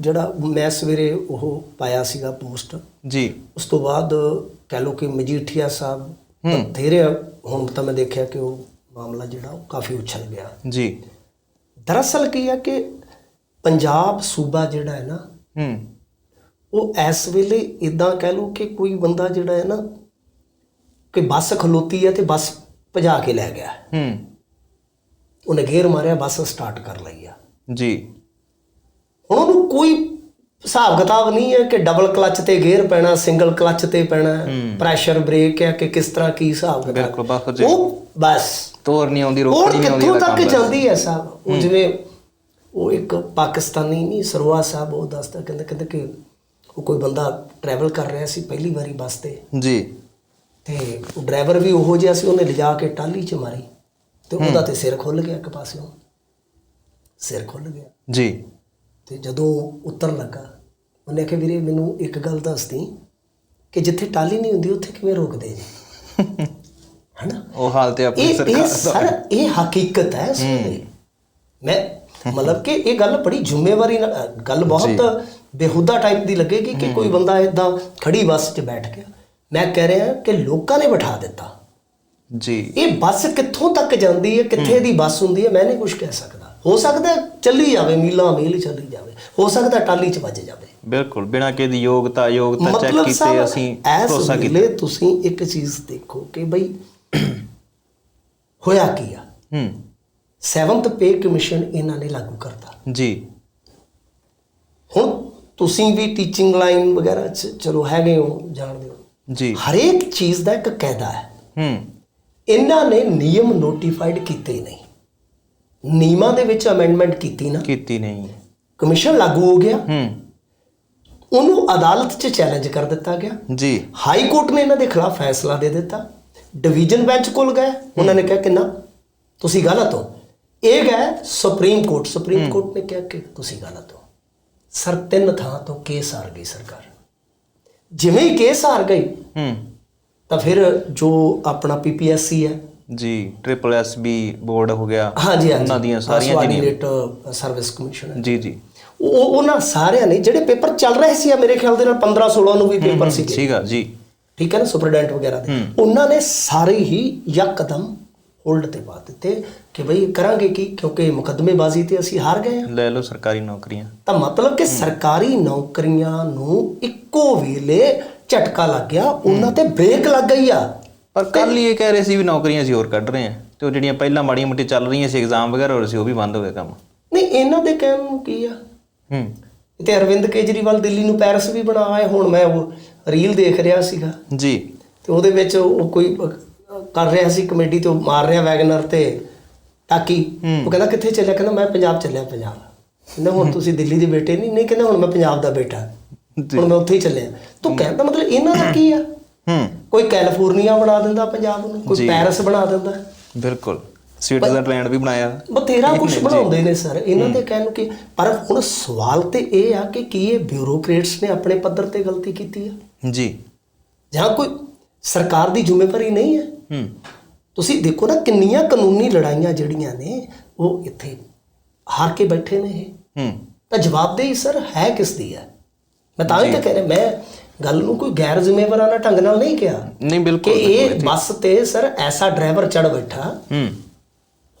ਜਿਹੜਾ ਮੈਂ ਸਵੇਰੇ ਉਹ ਪਾਇਆ ਸੀਗਾ ਪੋਸਟ ਜੀ। ਉਸ ਤੋਂ ਬਾਅਦ ਕਹਿ ਲਓ ਕਿ ਮਜੀਠੀਆ ਸਾਹਿਬ ਬਥੇਰੇ ਹੁਣ ਤਾਂ ਮੈਂ ਦੇਖਿਆ ਕਿ ਉਹ ਮਾਮਲਾ ਜਿਹੜਾ ਉਹ ਕਾਫੀ ਉਛਲ ਗਿਆ। ਜੀ। ਦਰਅਸਲ ਕੀ ਹੈ ਕਿ ਪੰਜਾਬ ਸੂਬਾ ਜਿਹੜਾ ਹੈ ਨਾ ਹੂੰ। ਉਹ ਇਸ ਵੇਲੇ ਇਦਾਂ ਕਹਿ ਲਓ ਕਿ ਕੋਈ ਬੰਦਾ ਜਿਹੜਾ ਹੈ ਨਾ ਕਿ ਬੱਸ ਖਲੋਤੀ ਹੈ ਤੇ ਬੱਸ ਭਜਾ ਕੇ ਲੈ ਗਿਆ। ਹੂੰ। ਉਹਨੇ ਗੇਅਰ ਮਾਰਿਆ ਬੱਸ ਸਟਾਰਟ ਕਰ ਲਈ ਆ। ਜੀ। ਉਹਨੂੰ ਕੋਈ ਹਿਸਾਬ ਕਿਤਾਬ ਨਹੀਂ ਹੈ ਕਿ ਡਬਲ ਕਲੱਚ ਤੇ ਗੇਅਰ ਪੈਣਾ ਸਿੰਗਲ ਕਲੱਚ ਤੇ ਪੈਣਾ ਪ੍ਰੈਸ਼ਰ ਬ੍ਰੇਕ ਹੈ ਕਿ ਕਿਸ ਤਰ੍ਹਾਂ ਕੀ ਹਿਸਾਬ ਕਿਤਾਬ। ਬਿਲਕੁਲ ਬਸ ਜੀ ਉਹ ਬਸ। ਤੋਰ ਨਹੀਂ ਆਉਂਦੀ ਉਹ ਰੋਕੜੀ ਨਹੀਂ ਆਉਂਦੀ ਕਿੱਥੋਂ ਉਹਦਾ ਤੱਕ ਜਾਂਦੀ ਹੈ ਸਾਹਿਬ ਉਹ ਜਿਵੇਂ ਉਹ ਇੱਕ ਪਾਕਿਸਤਾਨੀ ਨਹੀਂ ਸਰਵਾ ਸਾਹਿਬ ਉਹ ਦੱਸਦਾ ਕਹਿੰਦਾ ਕਹਿੰਦਾ ਕਿ ਉਹ ਕੋਈ ਬੰਦਾ ਟਰੈਵਲ ਕਰ ਰਿਹਾ ਸੀ ਪਹਿਲੀ ਵਾਰੀ ਬੱਸ ਤੇ। ਜੀ। ਤੇ ਉਹ ਡਰਾਈਵਰ ਵੀ ਉਹੋ ਜਿਹਾ ਸੀ ਉਹਨੇ ਲਿਜਾ ਕੇ ਟਾਲੀ 'ਚ ਮਾਰੀ। ਤੇ ਉਹਦਾ ਤੇ ਸਿਰ ਖੁੱਲ ਗਿਆ ਇੱਕ ਪਾਸਿਓਂ। ਸਿਰ ਖੁੱਲ ਗਿਆ। ਜੀ। ਤੇ ਜਦੋਂ ਉੱਤਰ ਲੱਗਾ ਉਹਨੇ ਕਿਹਾ ਵੀਰੇ ਮੈਨੂੰ ਇੱਕ ਗੱਲ ਦੱਸਦੀ ਕਿ ਜਿੱਥੇ ਟਾਲੀ ਨਹੀਂ ਹੁੰਦੀ ਉੱਥੇ ਕਿਵੇਂ ਰੋਕਦੇ ਜੀ? ਹਨਾ? ਉਹ ਹਾਲ ਤੇ ਆਪਣੀ ਸਰਕਾਰ ਸਰ ਇਹ ਹਕੀਕਤ ਹੈ ਮੈਂ ਮਤਲਬ ਕਿ ਇਹ ਗੱਲ ਬੜੀ ਜ਼ਿੰਮੇਵਾਰੀ ਨਾਲ ਗੱਲ ਬਹੁਤ ਬੇਹੁਦਾ ਟਾਈਪ ਦੀ ਲੱਗੇਗੀ ਕਿ ਕੋਈ ਬੰਦਾ ਇਦਾਂ ਖੜੀ ਬੱਸ 'ਚ ਬੈਠ ਗਿਆ। ਮੈਂ ਕਹਿ ਰਿਹਾ ਕਿ ਲੋਕਾਂ ਨੇ ਬਿਠਾ ਦਿੱਤਾ। ਜੀ। ਇਹ ਬੱਸ ਕਿੱਥੋਂ ਤੱਕ ਜਾਂਦੀ ਹੈ ਕਿੱਥੇ ਦੀ ਬੱਸ ਹੁੰਦੀ ਹੈ ਮੈਂ ਨਹੀਂ ਕੁਝ ਕਹਿ ਸਕਦਾ। ਹੋ ਸਕਦਾ ਚੱਲੀ ਜਾਵੇ ਮੀਲਾਂ ਮੀਲ ਚੱਲੀ ਜਾਵੇ ਹੋ ਸਕਦਾ ਟਾਲੀ 'ਚ ਵੱਜ ਜਾਵੇ। ਬਿਲਕੁਲ ਬਿਨਾਂ ਕਿਸੇ ਦੀ ਯੋਗਤਾ ਯੋਗਤਾ ਚੈੱਕ ਕੀਤੇ ਅਸੀਂ ਭਰੋਸਾ ਕੀਤਾ। ਤੁਸੀਂ ਇੱਕ ਚੀਜ਼ ਦੇਖੋ ਕਿ ਬਈ ਹੋਇਆ ਕੀ ਆ? ਹੂੰ। 7th ਪੇ ਕਮਿਸ਼ਨ ਇਹਨਾਂ ਨੇ ਲਾਗੂ ਕਰਤਾ। ਜੀ। ਹੁਣ ਤੁਸੀਂ ਵੀ ਟੀਚਿੰਗ ਲਾਈਨ ਵਗੈਰਾ ਚ ਚਲੋ ਹੈਗੇ ਹੋ ਜਾਣਦੇ ਹੋ। ਜੀ। ਹਰੇਕ ਚੀਜ਼ ਦਾ ਇੱਕ ਕਾਇਦਾ ਹੈ। ਹੂੰ। ਇਹਨਾਂ ਨੇ ਨਿਯਮ ਨੋਟੀਫਾਈਡ ਕੀਤੇ ਨਹੀਂ ਨਿਯਮਾਂ ਦੇ ਵਿੱਚ ਅਮੈਂਡਮੈਂਟ ਕੀਤੀ ਨਾ ਕੀਤੀ ਨਹੀਂ। ਕਮਿਸ਼ਨ ਲਾਗੂ ਹੋ ਗਿਆ। ਹੂੰ। ਉਹਨੂੰ ਅਦਾਲਤ 'ਚ ਚੈਲੰਜ ਕਰ ਦਿੱਤਾ ਗਿਆ। ਜੀ। ਹਾਈ ਕੋਰਟ ਨੇ ਇਹਨਾਂ ਦੇ ਖਿਲਾਫ ਫੈਸਲਾ ਦੇ ਦਿੱਤਾ। ਡਿਵੀਜ਼ਨ ਬੈਂਚ ਕੋਲ ਗਏ। ਉਹਨਾਂ ਨੇ ਕਿਹਾ ਕਿ ਨਾ ਤੁਸੀਂ ਗਲਤ ਹੋ। ਇਹ ਗਏ ਸੁਪਰੀਮ ਕੋਰਟ ਸੁਪਰੀਮ ਕੋਰਟ ਨੇ ਕਿਹਾ ਕਿ ਤੁਸੀਂ ਗਲਤ ਹੋ। ਸਰ ਤਿੰਨ ਥਾਂ ਤੋਂ ਕੇਸ ਹਾਰ ਗਈ ਸਰਕਾਰ। ਜਿਵੇਂ ਹੀ ਕੇਸ ਹਾਰ ਗਈ ਹੂੰ। ਤਾਂ ਫਿਰ ਜੋ ਆਪਣਾ ਪੀਪੀਐਸਸੀ ਹੈ ਜੀ ਟ੍ਰਿਪਲ ਐਸ ਬੀ ਬੋਰਡ ਹੋ ਗਿਆ ਹਾਂਜੀ ਹਾਂਜੀ। ਉਹਨਾਂ ਦੀਆਂ ਸਾਰੀਆਂ ਜਿਹੜੀਆਂ ਸਰਵਿਸ ਕਮਿਸ਼ਨ ਜੀ ਜੀ। ਉਹ ਉਹ- ਉਹਨਾਂ ਸਾਰਿਆਂ ਨੇ ਜਿਹੜੇ ਪੇਪਰ ਚੱਲ ਰਹੇ ਸੀ ਆ ਮੇਰੇ ਖਿਆਲ ਦੇ ਨਾਲ 15 16 ਨੂੰ ਵੀ ਪੇਪਰ ਸੀ ਸੀਗਾ। ਜੀ। ਠੀਕ ਹੈ ਨਾ ਸੁਪਰਡੈਂਟ ਵਗੈਰਾ ਦੇ। ਉਹਨਾਂ ਨੇ ਸਾਰੇ ਹੀ ਯਕਦਮ ਹੋਲਡ ਤੇ ਪਾ ਦਿੱਤੇ ਕਿ ਬਈ ਕਰਾਂਗੇ ਕੀ? ਕਿਉਂਕਿ ਮੁਕੱਦਮੇਬਾਜ਼ੀ ਤੇ ਅਸੀਂ ਹਾਰ ਗਏ ਹਾਂ। ਲੈ ਲਓ ਸਰਕਾਰੀ ਨੌਕਰੀਆਂ। ਤਾਂ ਮਤਲਬ ਕਿ ਸਰਕਾਰੀ ਨੌਕਰੀਆਂ ਨੂੰ ਇੱਕੋ ਵੇਲੇ ਝਟਕਾ ਲੱਗ ਗਿਆ ਉਹਨਾਂ ਤੇ ਬ੍ਰੇਕ ਲੱਗ ਗਈ ਆ। ਪਰ ਕੱਲ ਹੀ ਇਹ ਕਹਿ ਰਹੇ ਸੀ ਵੀ ਨੌਕਰੀਆਂ ਅਸੀਂ ਹੋਰ ਕੱਢ ਰਹੇ ਹਾਂ ਤੇ ਉਹ ਜਿਹੜੀਆਂ ਪਹਿਲਾਂ ਮਾੜੀਆਂ ਮੋਟੀ ਚੱਲ ਰਹੀਆਂ ਸੀ ਐਗਜ਼ਾਮ ਵਗੈਰਾ ਹੋ ਰਹੇ ਸੀ ਉਹ ਵੀ ਬੰਦ ਹੋ ਗਏ ਕੰਮ। ਨਹੀਂ ਇਹਨਾਂ ਦੇ ਕਹਿਣ ਨੂੰ ਕੀ ਆ? ਹੂੰ। ਤੇ ਅਰਵਿੰਦ ਕੇਜਰੀਵਾਲ ਦਿੱਲੀ ਨੂੰ ਪੈਰਿਸ ਵੀ ਬਣਾ ਆਏ ਹੁਣ ਮੈਂ ਉਹ ਰੀਲ ਦੇਖ ਰਿਹਾ ਸੀਗਾ। ਜੀ। ਤੇ ਉਹਦੇ ਵਿੱਚ ਉਹ ਕੋਈ ਕਰ ਰਿਹਾ ਸੀ ਕਮੇਡੀ ਤੇ ਮਾਰ ਰਿਹਾ ਵੈਗਨਰ ਤੇ ਟਾਕੀ ਉਹ ਕਹਿੰਦਾ ਕਿੱਥੇ ਚੱਲਿਆ? ਕਹਿੰਦਾ ਮੈਂ ਪੰਜਾਬ ਚੱਲਿਆ ਪੰਜਾਬ। ਕਹਿੰਦਾ ਹੁਣ ਤੁਸੀਂ ਦਿੱਲੀ ਦੇ ਬੇਟੇ ਨਹੀਂ ਨਹੀਂ ਕਹਿੰਦਾ ਹੁਣ ਮੈਂ ਪੰਜਾਬ ਦਾ ਬੇਟਾ। ਹੁਣ ਮੈਂ ਉੱਥੇ ਹੀ ਚੱਲਿਆ। ਤੂੰ ਕਹਿੰਦਾ ਮਤਲਬ ਇਹਨਾਂ ਦਾ ਕੀ ਆ? ਹੂੰ। ਕੋਈ ਕੈਲੀਫੋਰਨੀਆ ਬਣਾ ਦਿੰਦਾ ਪੰਜਾਬ ਨੂੰ ਕੋਈ ਪੈਰਿਸ ਬਣਾ ਦਿੰਦਾ। ਬਿਲਕੁਲ। ਸਵਿਟਜ਼ਰਲੈਂਡ ਵੀ ਬਣਾਇਆ। ਬਥੇਰਾ ਕੁਝ ਬਣਾਉਂਦੇ ਨੇ ਸਰ ਇਹਨਾਂ ਦੇ ਕਹਿਣ ਨੂੰ ਕਿ ਪਰ ਹੁਣ ਸਵਾਲ ਤੇ ਇਹ ਆ ਕਿ ਕੀ ਇਹ ਬਿਊਰੋਕਰੇਟਸ ਨੇ ਆਪਣੇ ਪੱਧਰ ਤੇ ਗਲਤੀ ਕੀਤੀ ਆ? ਜੀ। ਜਾਂ ਕੋਈ ਸਰਕਾਰ ਦੀ ਜ਼ਿੰਮੇਵਾਰੀ ਨਹੀਂ ਹੈ? ਹੂੰ। ਤੁਸੀਂ ਦੇਖੋ ਨਾ ਕਿੰਨੀਆਂ ਕਾਨੂੰਨੀ ਲੜਾਈਆਂ ਜਿਹੜੀਆਂ ਨੇ ਉਹ ਇੱਥੇ ਹਾਰ ਕੇ ਬੈਠੇ ਨੇ ਇਹ। ਹੂੰ। ਤਾਂ ਜਵਾਬਦੇਹੀ ਸਰ ਹੈ ਕਿਸ ਦੀ ਹੈ? ਮੈਂ ਤਾਂ ਹੀ ਤਾਂ ਕਹਿ ਰਿਹਾ ਮੈਂ ਗੱਲ ਨੂੰ ਕੋਈ ਗੈਰ ਜ਼ਿੰਮੇਵਾਰਾਨਾ ਢੰਗ ਨਾਲ ਨਹੀਂ ਕਿਹਾ। ਨਹੀਂ ਕਿ ਬਿਲਕੁਲ। ਇਹ ਬੱਸ ਤੇ ਸਰ ਐਸਾ ਡਰਾਈਵਰ ਚੜ ਬੈਠਾ। ਹੂੰ।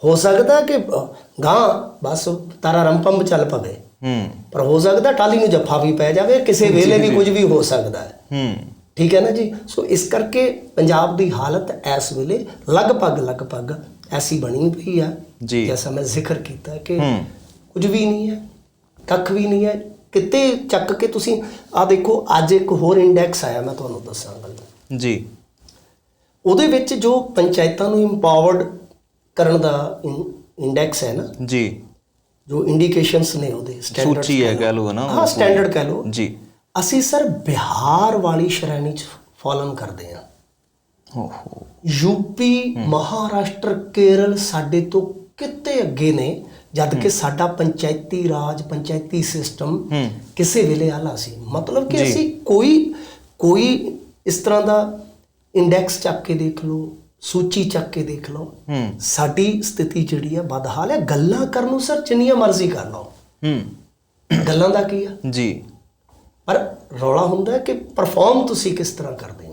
ਹੋ ਸਕਦਾ ਕਿ ਗਾਂ ਬਸ ਤਾਰਾ ਰੰਪੰਪ ਚੱਲ ਪਵੇ। ਹੂੰ। ਪਰ ਹੋ ਸਕਦਾ ਟਾਲੀ ਨੂੰ ਜੱਫਾ ਵੀ ਪੈ ਜਾਵੇ ਕਿਸੇ ਵੇਲੇ ਵੀ ਕੁਝ ਵੀ ਹੋ ਸਕਦਾ ਹੈ। ਹੂੰ। ਠੀਕ ਹੈ ਨਾ ਜੀ? ਸੋ ਇਸ ਕਰਕੇ ਪੰਜਾਬ ਦੀ ਹਾਲਤ ਇਸ ਵੇਲੇ ਲਗਭਗ ਲਗਭਗ ਐਸੀ ਬਣੀ ਪਈ ਆ। ਜੀ। ਜੈਸਾ ਮੈਂ ਜ਼ਿਕਰ ਕੀਤਾ ਕਿ ਹੂੰ। ਕੁਝ ਵੀ ਨਹੀਂ ਹੈ ਕੱਖ ਵੀ ਨਹੀਂ ਹੈ। ਕਿਤੇ ਚੱਕ ਕੇ ਤੁਸੀਂ ਆ ਦੇਖੋ ਅੱਜ ਇੱਕ ਹੋਰ ਇੰਡੈਕਸ ਆਇਆ ਮੈਂ ਤੁਹਾਨੂੰ ਦੱਸਾਂ ਗੱਲ। ਜੀ। ਉਹਦੇ ਵਿੱਚ ਜੋ ਪੰਚਾਇਤਾਂ ਨੂੰ ਇੰਪਾਵਰਡ ਕਰਨ ਦਾ ਇੰਡੈਕਸ ਹੈ ਨਾ ਜੀ। ਜੋ ਇੰਡੀਕੇਸ਼ਨਸ ਨੇ ਉਹਦੇ ਸਟੈਂਡਰਡ ਸੂਚੀ ਹੈ ਕਹਿ ਲਓ। ਨਾ ਹਾਂ ਸਟੈਂਡਰਡ ਕਹਿ ਲਓ। ਜੀ। ਅਸੀਂ ਸਰ ਬਿਹਾਰ ਵਾਲੀ ਸ਼੍ਰੇਣੀ ਚ ਫਾਲੋਨ ਕਰਦੇ ਹਾਂ। ਓਹੋ। ਯੂਪੀ ਮਹਾਰਾਸ਼ਟਰ ਕੇਰਲ ਸਾਡੇ ਤੋਂ ਕਿਤੇ ਅੱਗੇ ਨੇ। ਜਦ ਕਿ ਸਾਡਾ ਪੰਚਾਇਤੀ ਰਾਜ ਪੰਚਾਇਤੀ ਸਿਸਟਮ ਕਿਸੇ ਵੇਲੇ ਆਲਾ ਸੀ। ਮਤਲਬ ਕਿ ਅਸੀਂ ਕੋਈ ਕੋਈ ਇਸ ਤਰ੍ਹਾਂ ਦਾ ਇੰਡੈਕਸ ਚੱਕ ਕੇ ਦੇਖ ਲਓ ਸੂਚੀ ਚੱਕ ਕੇ ਦੇਖ ਲਓ ਸਾਡੀ ਸਥਿਤੀ ਜਿਹੜੀ ਹੈ ਬਦਹਾਲ ਹੈ ਗੱਲਾਂ ਕਰਨ ਨੂੰ ਸਰ ਜਿੰਨੀਆਂ ਮਰਜ਼ੀ ਕਰ ਲਓ। ਗੱਲਾਂ ਦਾ ਕੀ ਆ? ਜੀ। ਪਰ ਰੌਲਾ ਹੁੰਦਾ ਕਿ ਪਰਫਾਰਮ ਤੁਸੀਂ ਕਿਸ ਤਰ੍ਹਾਂ ਕਰਦੇ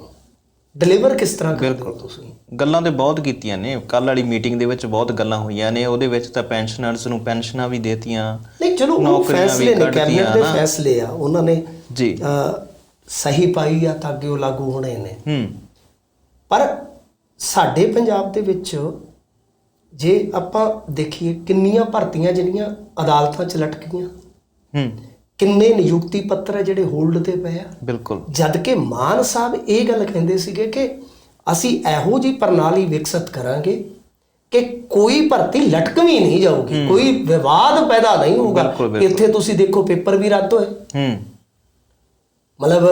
ਡਿਲੀਵਰ ਕਿਸ ਤਰ੍ਹਾਂ ਕਰਦੇ ਹੋ ਤੁਸੀਂ? ਗੱਲਾਂ ਤੇ ਬਹੁਤ ਕੀਤੀਆਂ ਨੇ। ਕੱਲ ਵਾਲੀ ਮੀਟਿੰਗ ਦੇ ਵਿੱਚ ਬਹੁਤ ਗੱਲਾਂ ਹੋਈਆਂ ਨੇ। ਉਹਦੇ ਵਿੱਚ ਤਾਂ ਪੈਨਸ਼ਨਰਸ ਨੂੰ ਪੈਨਸ਼ਨਾਂ ਵੀ ਦੇਤੀਆਂ। ਨਹੀਂ ਚਲੋ ਉਹ ਫੈਸਲੇ ਨੇ ਕੈਬਨਿਟ ਦੇ। ਫੈਸਲੇ ਆ। ਉਹਨਾਂ ਨੇ ਜੀ। ਸਹੀ ਪਾਈ ਆ ਤਾਂ ਅੱਗੇ ਉਹ ਲਾਗੂ ਹੋਣੇ ਨੇ। ਹੂੰ। ਪਰ ਸਾਡੇ ਪੰਜਾਬ ਦੇ ਵਿੱਚ ਜੇ ਆਪਾਂ ਦੇਖੀਏ ਕਿੰਨੀਆਂ ਭਰਤੀਆਂ ਜਿਹੜੀਆਂ ਅਦਾਲਤਾਂ 'ਚ ਲਟਕੀਆਂ ਹੂੰ। ਕਿੰਨੇ ਨਿਯੁਕਤੀ ਪੱਤਰ ਜਿਹੜੇ ਹੋਲਡ ਤੇ ਪਏ ਆ? ਬਿਲਕੁਲ। ਜਦ ਕਿ ਮਾਨ ਸਾਹਿਬ ਇਹ ਗੱਲ ਕਹਿੰਦੇ ਸੀਗੇ ਕਿ ਅਸੀਂ ਇਹੋ ਜੀ ਪ੍ਰਣਾਲੀ ਵਿਕਸਿਤ ਕਰਾਂਗੇ ਕਿ ਕੋਈ ਭਰਤੀ ਲਟਕਵੀਂ ਨਹੀਂ ਜਾਊਗੀ ਕੋਈ ਵਿਵਾਦ ਪੈਦਾ ਨਹੀਂ ਹੋਊਗਾ। ਇੱਥੇ ਤੁਸੀਂ ਦੇਖੋ ਪੇਪਰ ਵੀ ਰੱਦ ਹੋਏ। ਹੂੰ। ਮਤਲਬ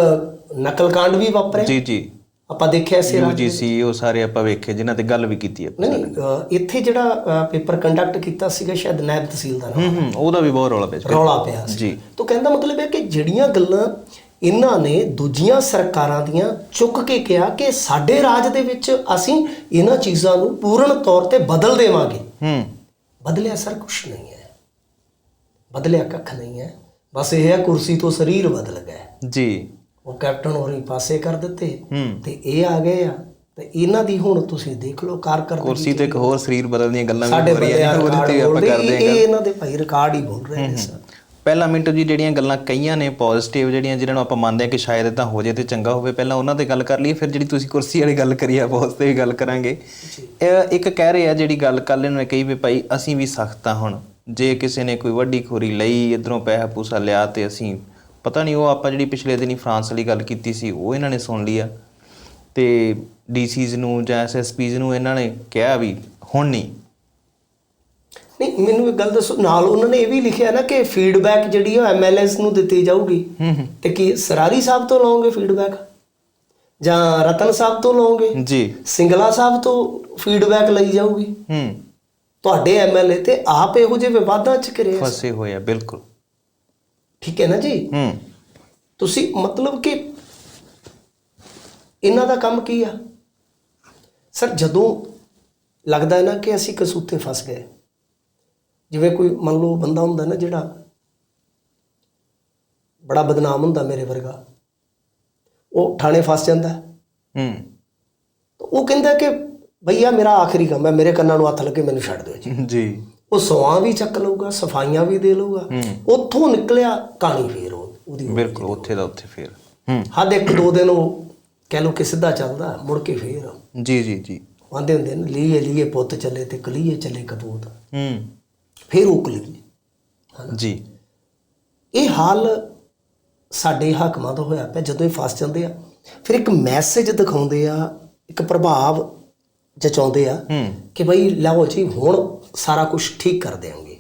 ਨਕਲ ਕਾਂਡ ਵੀ ਵਾਪਰੇ। ਜੀ ਜੀ। ਆਪਾਂ ਦੇਖਿਆ ਸੀ। ਯੂਜੀਸੀ ਉਹ ਸਾਰੇ ਆਪਾਂ ਵੇਖੇ ਜਿਨ੍ਹਾਂ ਤੇ ਗੱਲ ਵੀ ਕੀਤੀ ਹੈ ਨਹੀਂ ਇੱਥੇ ਜਿਹੜਾ ਪੇਪਰ ਕੰਡਕਟ ਕੀਤਾ ਸੀਗਾ ਸ਼ਾਇਦ ਨਾਇਬ ਤਹਿਸੀਲਦਾਰ ਹੂੰ ਹੂੰ ਉਹਦਾ ਵੀ ਬਹੁਤ ਰੌਲਾ ਪਿਆ ਸੀ। ਰੌਲਾ ਪਿਆ ਸੀ। ਜੀ। ਤਾਂ ਕਹਿੰਦਾ ਮਤਲਬ ਹੈ ਕਿ ਜਿਹੜੀਆਂ ਗੱਲਾਂ ਇਹਨਾਂ ਨੇ ਦੂਜੀਆਂ ਸਰਕਾਰਾਂ ਦੀਆਂ ਚੁੱਕ ਕੇ ਕਿਹਾ ਕਿ ਸਾਡੇ ਰਾਜ ਦੇ ਵਿੱਚ ਅਸੀਂ ਇਹਨਾਂ ਚੀਜ਼ਾਂ ਨੂੰ ਪੂਰਨ ਤੌਰ ਤੇ ਬਦਲ ਦੇਵਾਂਗੇ। ਹੂੰ। ਬਦਲਿਆ ਸਰ ਕੁਛ ਨਹੀਂ ਹੈ। ਬਦਲਿਆ ਕੱਖ ਨਹੀਂ ਹੈ। ਬਸ ਇਹ ਹੈ ਕੁਰਸੀ ਤੋਂ ਸਰੀਰ ਬਦਲ ਗਿਆ ਜੀ। ਉਹ ਕੈਪਟਨ ਹੋਰੀ ਪਾਸੇ ਕਰ ਦਿੱਤੇ। ਹੂੰ। ਤੇ ਇਹ ਆ ਗਏ ਆ। ਤੇ ਇਹਨਾਂ ਦੀ ਹੁਣ ਤੁਸੀਂ ਦੇਖ ਲਓ ਕਾਰਕਰਦਗੀ ਕੁਰਸੀ ਤੇ ਇੱਕ ਹੋਰ ਸਰੀਰ ਬਦਲਣ ਦੀਆਂ ਗੱਲਾਂ ਵੀ ਹੋ ਰਹੀਆਂ ਨੇ ਉਹਦੇ ਤੇ ਆਪਾਂ ਕਰਦੇ ਇਹ ਹਾਂ ਇਹਨਾਂ ਦੇ ਭਾਈ ਰਿਕਾਰਡ ਹੀ ਬੋਲ ਰਹੇ ਨੇ ਸਰ। ਪਹਿਲਾ ਮਿੰਟ ਜੀ ਜਿਹੜੀਆਂ ਗੱਲਾਂ ਕਈਆਂ ਨੇ ਪੋਜ਼ਿਟਿਵ ਜਿਹੜੀਆਂ ਜਿਹਨਾਂ ਨੂੰ ਆਪਾਂ ਮੰਨਦੇ ਹਾਂ ਕਿ ਸ਼ਾਇਦ ਇਦਾਂ ਹੋ ਜੇ ਤੇ ਚੰਗਾ ਹੋਵੇ ਪਹਿਲਾਂ ਉਹਨਾਂ ਤੇ ਗੱਲ ਕਰ ਲਈਏ ਫਿਰ ਜਿਹੜੀ ਤੁਸੀਂ ਕੁਰਸੀ ਵਾਲੀ ਗੱਲ ਕਰੀ ਆ ਬੌਸ ਤੇ ਵੀ ਗੱਲ ਕਰਾਂਗੇ। ਇਹ ਇੱਕ ਕਹਿ ਰਹੇ ਆ ਜਿਹੜੀ ਗੱਲ ਕੱਲ ਇਹਨੂੰ ਕਹੀ ਵੀ ਭਾਈ ਅਸੀਂ ਵੀ ਸਖਤ ਆ ਹੁਣ। ਜੇ ਕਿਸੇ ਨੇ ਕੋਈ ਵੱਡੀ ਖੋਰੀ ਲਈ ਇਧਰੋਂ ਪੈਸਾ ਪੂਸਾ ਲਿਆ ਤੇ ਅਸੀਂ ਪਤਾ ਨਹੀਂ ਉਹ ਆਪਾਂ ਜਿਹੜੀ ਪਿਛਲੇ ਦਿਨੀ ਫਰਾਂਸ ਵਾਲੀ ਗੱਲ ਕੀਤੀ ਸੀ ਉਹ ਇਹਨਾਂ ਨੇ ਸੁਣ ਲਈ ਆ। ਤੇ ਡੀਸੀਜ਼ ਨੂੰ ਜਾਂ ਐਸਐਸਪੀਜ਼ ਨੂੰ ਇਹਨਾਂ ਨੇ ਕਿਹਾ ਵੀ ਹੁਣ ਨਹੀਂ। ਨਹੀਂ ਮੈਨੂੰ ਇੱਕ ਗੱਲ ਦੱਸੋ ਨਾਲ ਉਹਨਾਂ ਨੇ ਇਹ ਵੀ ਲਿਖਿਆ ਨਾ ਕਿ ਫੀਡਬੈਕ ਜਿਹੜੀ ਆ ਐਮਐਲਐਸ ਨੂੰ ਦਿੱਤੀ ਜਾਊਗੀ। ਹੂੰ ਹੂੰ। ਤੇ ਕੀ ਸਰਾਰੀ ਸਾਹਿਬ ਤੋਂ ਲਓਗੇ ਫੀਡਬੈਕ ਜਾਂ ਰਤਨ ਸਾਹਿਬ ਤੋਂ ਲਓਗੇ? ਜੀ। ਸਿੰਗਲਾ ਸਾਹਿਬ ਤੋਂ ਫੀਡਬੈਕ ਲਈ ਜਾਊਗੀ? ਹੂੰ। ਤੁਹਾਡੇ ਐਮਐਲਏ ਤੇ ਆਪ ਇਹੋ ਜਿਹੇ ਵਿਵਾਦਾਂ ਚ ਘਿਰੇ। ਫਸੇ ਹੋਏ ਆ ਬਿਲਕੁਲ। ਠੀਕ ਹੈ ਨਾ ਜੀ? ਹੂੰ। ਤੁਸੀਂ ਮਤਲਬ ਕਿ ਇਹਨਾਂ ਦਾ ਕੰਮ ਕੀ ਆ? ਸਰ ਜਦੋਂ ਲੱਗਦਾ ਹੈ ਨਾ ਕਿ ਅਸੀਂ ਕਸੂਤੇ ਫਸ ਗਏ ਜਿਵੇਂ ਕੋਈ ਮੰਨ ਲਓ ਬੰਦਾ ਹੁੰਦਾ ਨਾ ਜਿਹੜਾ ਬੜਾ ਬਦਨਾਮ ਹੁੰਦਾ ਮੇਰੇ ਵਰਗਾ ਉਹ ਥਾਣੇ ਫਸ ਜਾਂਦਾ। ਹੈ। ਉਹ ਕਹਿੰਦਾ ਕਿ ਭਈਆ ਮੇਰਾ ਆਖਰੀ ਕੰਮ ਹੈ ਮੇਰੇ ਕੰਨਾਂ ਨੂੰ ਹੱਥ ਲੱਗੇ ਮੈਨੂੰ ਛੱਡ ਦਿਓ ਜੀ। ਜੀ। ਉਹ ਸਵਾਂ ਵੀ ਚੱਕ ਲਊਗਾ ਸਫਾਈਆਂ ਵੀ ਦੇ ਲਊਗਾ ਉੱਥੋਂ ਨਿਕਲਿਆ ਕਹਾਣੀ ਫੇਰ ਉਹ- ਉਹਦੀ ਬਿਲਕੁਲ ਉੱਥੇ ਦਾ ਉੱਥੇ ਫੇਰ। ਹੂੰ। ਹੱਦ ਇੱਕ ਦੋ ਦਿਨ ਉਹ ਕਹਿ ਲੋ ਕਿ ਸਿੱਧਾ ਚੱਲਦਾ ਮੁੜ ਕੇ ਫੇਰ ਜੀ ਜੀ ਜੀ। ਆਂਦੇ ਹੁੰਦੇ ਨੇ ਲੀਏ ਲੀਏ ਪੁੱਤ ਚੱਲੇ ਤੇ ਕਲੀਏ ਚੱਲੇ ਕਪੂਤ ਹੂੰ। ਫੇਰ ਉਹ ਕਲੀਏ ਜੀ। ਇਹ ਹਾਲ ਸਾਡੇ ਹਾਕਮਾਂ ਦਾ ਹੋਇਆ ਪਿਆ ਜਦੋਂ ਇਹ ਫਸ ਜਾਂਦੇ ਆ। ਫਿਰ ਇੱਕ ਮੈਸੇਜ ਦਿਖਾਉਂਦੇ ਆ ਇੱਕ ਪ੍ਰਭਾਵ ਜਚਾਉਂਦੇ ਆ ਕਿ ਬਈ ਲਓ ਜੀ ਹੁਣ ਸਾਰਾ ਕੁਝ ਠੀਕ ਕਰ ਦੇਵਾਂਗੇ